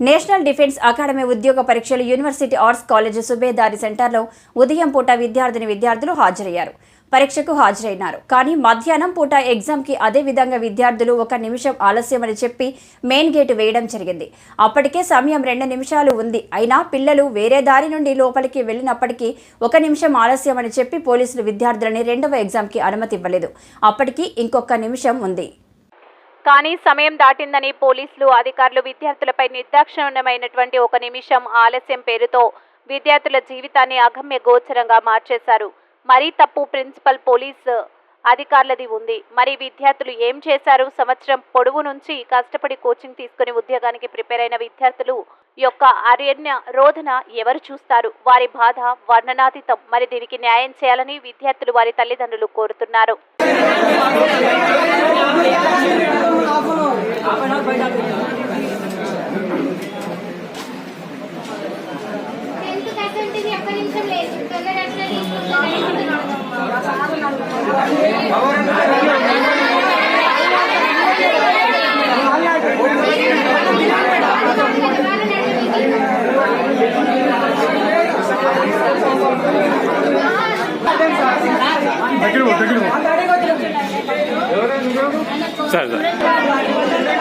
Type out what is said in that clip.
National defence academy ఉద్యోగ పరీక్షలు university arts college Subedari సెంటర్లో ఉదయం పూట విద్యార్థిని విద్యార్థులు హాజరయ్యారు. పరీక్షకు హాజరైనారు. కానీ మధ్యాహ్నం పూట ఎగ్జామ్కి అదే విధంగా విద్యార్థులు ఒక నిమిషం ఆలస్యమని చెప్పి మెయిన్ గేటు వేయడం జరిగింది. అప్పటికే సమయం రెండు నిమిషాలు ఉంది. అయినా పిల్లలు వేరే దారి నుండి లోపలికి వెళ్ళినప్పటికీ ఒక నిమిషం ఆలస్యం అని చెప్పి పోలీసులు విద్యార్థులని రెండవ ఎగ్జామ్కి అనుమతి ఇవ్వలేదు. అప్పటికి ఇంకొక నిమిషం ఉంది. కానీ సమయం దాటిందని పోలీసులు అధికారులు విద్యార్థులపై నిర్దాక్షిణ్యమైనటువంటి ఒక నిమిషం ఆలస్యం పేరుతో విద్యార్థుల జీవితాన్ని అగమ్య గోచరంగా మార్చేశారు. మరీ తప్పు ప్రిన్సిపల్ పోలీస్ అధికారులది ఉంది. మరి విద్యార్థులు ఏం చేశారు? సంవత్సరం పొడవు నుంచి కష్టపడి కోచింగ్ తీసుకుని ఉద్యోగానికి ప్రిపేర్ అయిన విద్యార్థులు యొక్క అరణ్య రోధన ఎవరు చూస్తారు? వారి బాధ వర్ణనాతీతం. మరి దీనికి న్యాయం చేయాలని విద్యార్థులు వారి తల్లిదండ్రులు కోరుతున్నారు. దగ్గర దగ్గర సరే.